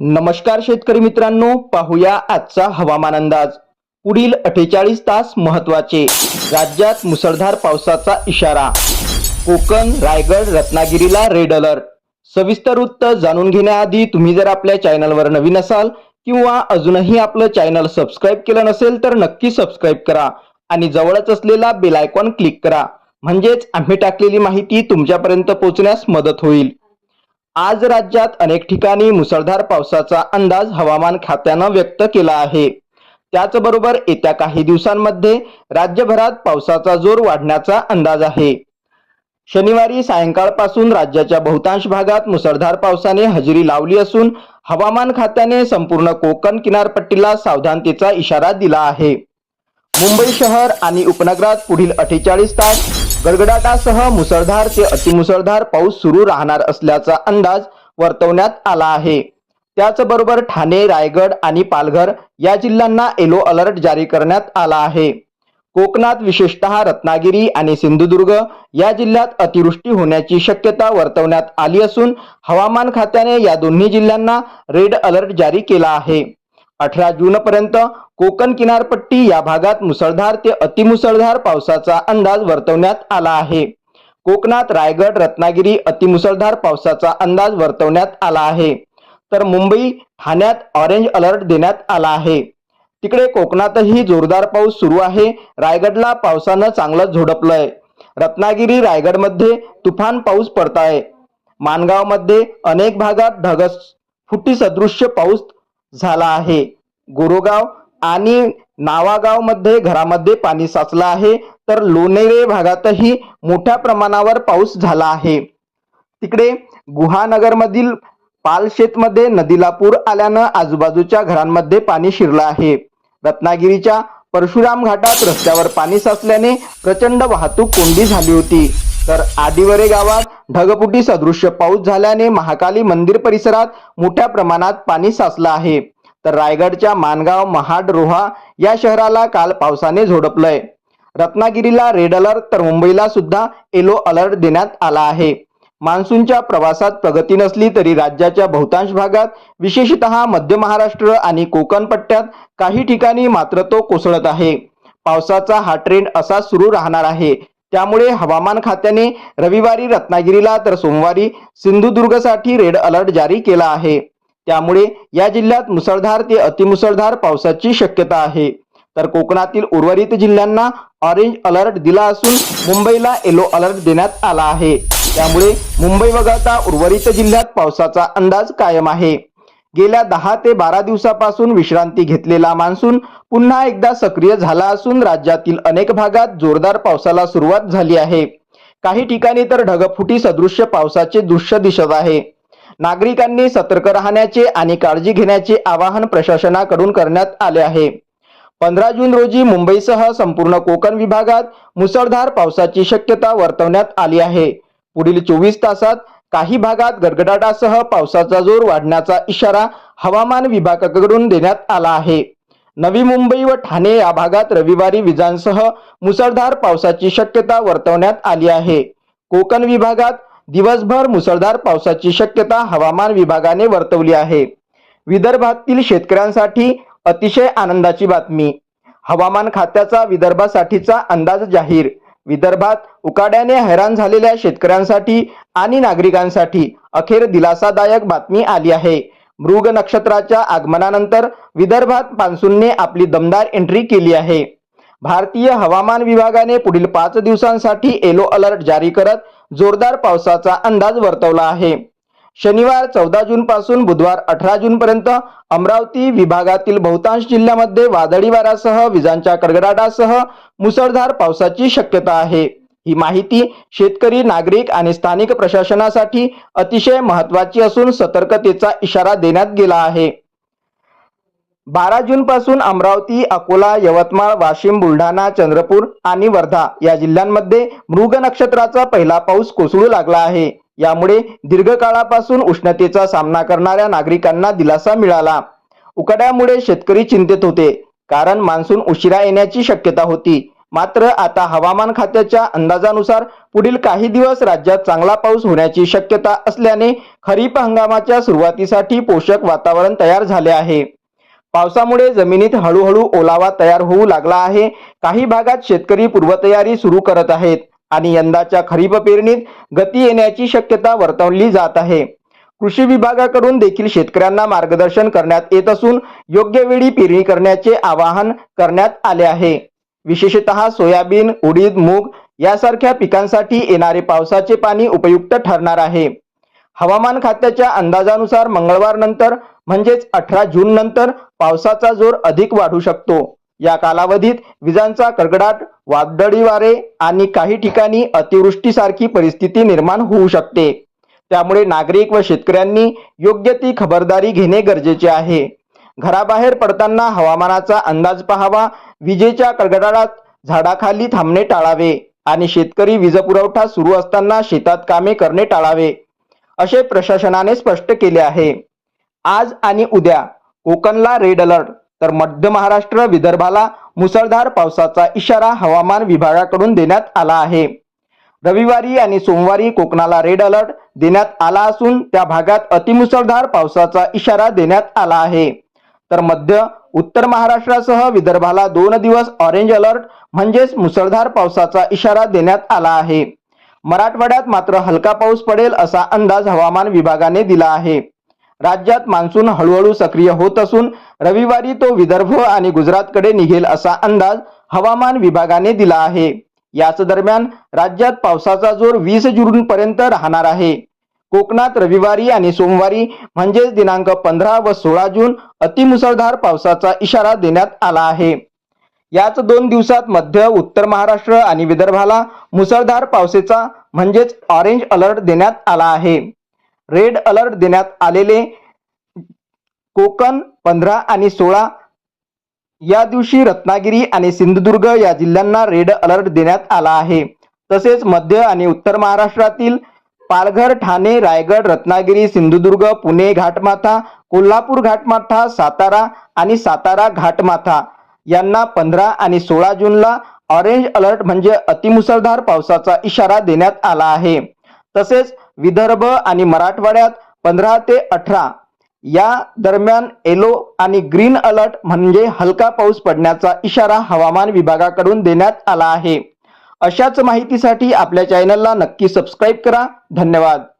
नमस्कार शेतकरी मित्रांनो पाहूया आजचा हवामान अंदाज. पुढील अठ्ठेचाळीस तास महत्त्वाचे राज्यात मुसळधार पावसाचा इशारा. कोकण रायगड रत्नागिरीला रेड अलर्ट सविस्तर वृत्त जाणून घेण्याआधी तुम्ही जर आपल्या चॅनलवर नवीन असाल किंवा अजूनही आपलं चॅनल सबस्क्राईब केलं नसेल तर नक्की सबस्क्राईब करा आणि जवळच असलेला बेल आयकॉन क्लिक करा. म्हणजेच आम्ही टाकलेली माहिती तुमच्यापर्यंत पोहोचण्यास मदत होईल. आज राज्यात अनेक ठिकाणी मुसळधार पावसाचा अंदाज हवामान खात्यानं व्यक्त केला आहे. त्याचबरोबर येत्या काही दिवसांमध्ये राज्यभरात पावसाचा जोर वाढण्याचा अंदाज आहे. शनिवारी सायंकाळपासून राज्याच्या बहुतांश भागात मुसळधार पावसाने हजेरी लावली असून हवामान खात्याने संपूर्ण कोकण किनारपट्टीला सावधानतेचा इशारा दिला आहे. मुंबई शहर आणि उपनगरात पुढील अठ्ठेचाळीस तास गडगडाटासह मुसळधार ते अतिमुसळधार पाऊस सुरू राहणार असल्याचा अंदाज वर्तवण्यात आला आहे. त्याचबरोबर ठाणे रायगड आणि पालघर या जिल्ह्यांना येलो अलर्ट जारी करण्यात आला आहे. कोकणात विशेषतः रत्नागिरी आणि सिंधुदुर्ग या जिल्ह्यात अतिवृष्टी होण्याची शक्यता वर्तवण्यात आली असून हवामान खात्याने या दोन्ही जिल्ह्यांना रेड अलर्ट जारी केला आहे. अठरा जून पर्यंत कोकण किनारपट्टी या भागात मुसळधार ते अतिमुसळधार पावसाचा अंदाज वर्तवण्यात आला आहे. कोकणात रायगड रत्नागिरी अतिमुसळधार पावसाचा अंदाज वर्तवण्यात आला आहे. तर मुंबई ठाण्यात ऑरेंज अलर्ट देण्यात आला आहे. तिकडे कोकणातही जोरदार पाऊस सुरू आहे. रायगडला पावसानं चांगलं झोडपलंय. रत्नागिरी रायगडमध्ये तुफान पाऊस पडताय. मानगावमध्ये अनेक भागात ढगस फुटी सदृश्य पाऊस झाला आहे. गोरोगाव आणि नावागावमध्ये घरामध्ये पाणी साचलं आहे तर लोणेरे भागातही मोठ्या प्रमाणावर पाऊस झाला आहे. तिकडे गुहानगरमधील पालशेतमध्ये नदीला पूर आल्यानं आजूबाजूच्या घरांमध्ये पाणी शिरलं आहे. रत्नागिरीच्या परशुराम घाटात रस्त्यावर पाणी साचल्याने प्रचंड वाहतूक कोंडी झाली होती. तर आदिवरे गावात ढगपुटी सदृश्य पाऊस झाल्याने महाकाली मंदिर परिसरात मोठ्या प्रमाणात पाणी साचलं आहे. तर रायगडच्या मानगाव महाड रोहा या शहराला काल पावसाने झोडपलंय. रत्नागिरीला रेड अलर्ट तर मुंबईला सुद्धा येलो अलर्ट देण्यात आला आहे. मान्सूनच्या प्रवासात प्रगती नसली तरी राज्याच्या बहुतांश भागात विशेषतः मध्य महाराष्ट्र आणि कोकण पट्ट्यात काही ठिकाणी मात्र तो कोसळत आहे. पावसाचा हा ट्रेंड असा सुरू राहणार आहे. त्यामुळे हवामान खात्याने रविवारी रत्नागिरीला तर सोमवारी सिंधुदुर्गसाठी रेड अलर्ट जारी केला आहे. त्यामुळे या जिल्ह्यात मुसळधार ते अतिमुसळधार पावसाची शक्यता आहे. तर कोकणातील उर्वरित जिल्ह्यांना ऑरेंज अलर्ट दिला असून मुंबईला येलो अलर्ट देण्यात आला आहे. त्यामुळे मुंबई वगळता उर्वरित जिल्ह्यात पावसाचा अंदाज कायम आहे. गेल्या दहा ते बारा दिवसापासून विश्रांती घेतलेला मान्सून पुन्हा एकदा सक्रिय झाला असून राज्यातील अनेक भागात जोरदार पावसाला सुरुवात झाली आहे. काही ठिकाणी तर ढगफुटी सदृश्य पावसाचे दृश्य दिसत आहे. नागरिकांनी सतर्क राहण्याचे आणि काळजी घेण्याचे आवाहन प्रशासनाकडून करण्यात आले आहे. पंधरा जून रोजी मुंबईसह संपूर्ण कोकण विभागात मुसळधार पावसाची शक्यता वर्तवण्यात आली आहे. पुढील चोवीस तासात काही भागात गडगडाटासह पावसाचा जोर वाढण्याचा इशारा हवामान विभागाकडून देण्यात आला आहे. नवी मुंबई व ठाणे या भागात रविवारी विजांसह मुसळधार पावसाची शक्यता वर्तवण्यात आली आहे. कोकण विभागात दिवसभर मुसळधार पावसाची शक्यता हवामान विभागाने वर्तवली आहे. विदर्भातील शेतकऱ्यांसाठी अतिशय आनंदाची बातमी. हवामान खात्याचा विदर्भासाठीचा अंदाज जाहीर. विदर्भात उकाड्याने हैराण झालेल्या शेतकऱ्यांसाठी आणि नागरिकांसाठी अखेर दिलासादायक बातमी आली आहे. मृग नक्षत्राच्या आगमनानंतर विदर्भात मान्सूनने आपली दमदार एंट्री केली आहे. भारतीय हवामान विभागाने पुढील पाच दिवसांसाठी येलो अलर्ट जारी करत जोरदार पावसाचा अंदाज वर्तवला आहे. शनिवार चौदा जून पासून बुधवार अठरा जून पर्यंत अमरावती विभागातील बहुतांश जिल्ह्यामध्ये वादळी वाऱ्यासह विजांच्या कडकडाटासह मुसळधार पावसाची शक्यता आहे. ही माहिती शेतकरी नागरिक आणि स्थानिक प्रशासनासाठी अतिशय महत्वाची असून सतर्कतेचा इशारा देण्यात गेला आहे. बारा जून पासून अमरावती अकोला यवतमाळ वाशिम बुलढाणा चंद्रपूर आणि वर्धा या जिल्ह्यांमध्ये मृग नक्षत्राचा पहिला पाऊस कोसळू लागला आहे. यामुळे दीर्घकाळापासून उष्णतेचा सामना करणाऱ्या नागरिकांना दिलासा मिळाला. उकाड्यामुळे शेतकरी चिंतेत होते कारण मान्सून उशिरा येण्याची शक्यता होती. मात्र आता हवामान खात्याच्या अंदाजानुसार पुढील काही दिवस राज्यात चांगला पाऊस होण्याची शक्यता असल्याने खरीप हंगामाच्या सुरुवातीसाठी पोषक वातावरण तयार झाले आहे. पावसामुळे जमिनीत हळूहळू ओलावा तयार होऊ लागला आहे. काही भागात शेतकरी पूर्वतयारी सुरू करत आहेत आणि यंदाच्या खरीप पेरणीत गती येण्याची शक्यता वर्तवली जात आहे. कृषी विभागाकडून देखील शेतकऱ्यांना मार्गदर्शन करण्यात येत असून योग्य वेळी पेरणी करण्याचे आवाहन करण्यात आले आहे. विशेषतः सोयाबीन उडीद मूग यासारख्या पिकांसाठी येणारे पावसाचे पाणी उपयुक्त ठरणार आहे. हवामान खात्याच्या अंदाजानुसार मंगळवार नंतर म्हणजेच अठरा जून नंतर पावसाचा जोर अधिक वाढू शकतो. या कालावधीत विजांचा कडकडाट वादळी वारे आणि काही ठिकाणी अतिवृष्टीसारखी परिस्थिती निर्माण होऊ शकते. त्यामुळे नागरिक व शेतकऱ्यांनी योग्य ती खबरदारी घेणे गरजेचे आहे. घराबाहेर पडताना हवामानाचा अंदाज पहावा विजेच्या कडकडाटात झाडाखाली थांबणे टाळावे आणि शेतकरी वीज पुरवठा सुरू असताना शेतात कामे करणे टाळावे. असे प्रशासनाने स्पष्ट केले आहे. आज आणि उद्या कोकणला रेड अलर्ट तर मध्य महाराष्ट्र विदर्भाला मुसळधार पावसाचा इशारा हवामान विभागाकडून देण्यात आला आहे. रविवारी आणि सोमवारी कोकणाला रेड अलर्ट देण्यात आला असून त्या भागात अतिमुसळधार पावसाचा इशारा देण्यात आला आहे. तर मध्य उत्तर महाराष्ट्रासह विदर्भाला दोन दिवस ऑरेंज अलर्ट म्हणजेच मुसळधार पावसाचा इशारा देण्यात आला आहे. मराठवाड्यात मात्र हलका पाऊस पडेल असा अंदाज हवामान विभागाने दिला आहे. राज्यात मान्सून हळूहळू सक्रिय होत असून रविवारी तो विदर्भ आणि गुजरातकडे निघेल असा अंदाज हवामान विभागाने दिला आहे. याच दरम्यान राज्यात पावसाचा जोर वीस जून पर्यंत राहणार आहे. कोकणात रविवारी आणि सोमवारी म्हणजेच दिनांक पंधरा व सोळा जून अतिमुसळधार पावसाचा इशारा देण्यात आला आहे. याच दोन दिवसात मध्य उत्तर महाराष्ट्र आणि विदर्भाला मुसळधार पावसाचा म्हणजेच ऑरेंज अलर्ट देण्यात आला आहे. रेड अलर्ट देण्यात आलेले कोकण पंधरा आणि सोळा या दिवशी रत्नागिरी आणि सिंधुदुर्ग या जिल्ह्यांना रेड अलर्ट देण्यात आला आहे. तसेच मध्य आणि उत्तर महाराष्ट्रातील पालघर ठाणे रायगड रत्नागिरी सिंधुदुर्ग पुणे घाटमाथा कोल्हापूर घाटमाथा सातारा आणि सातारा घाटमाथा यांना पंधरा आणि सोळा जूनला ऑरेंज अलर्ट म्हणजे अतिमुसळधार पावसाचा इशारा देण्यात आला आहे. तसेच विदर्भ आणि मराठवाड्यात पंधरा ते अठरा या दरम्यान येलो आणि ग्रीन अलर्ट म्हणजे हलका पाऊस पडण्याचा इशारा हवामान विभागाकडून देण्यात आला आहे. अशाच माहितीसाठी आपल्या चॅनलला नक्की सबस्क्राईब करा. धन्यवाद.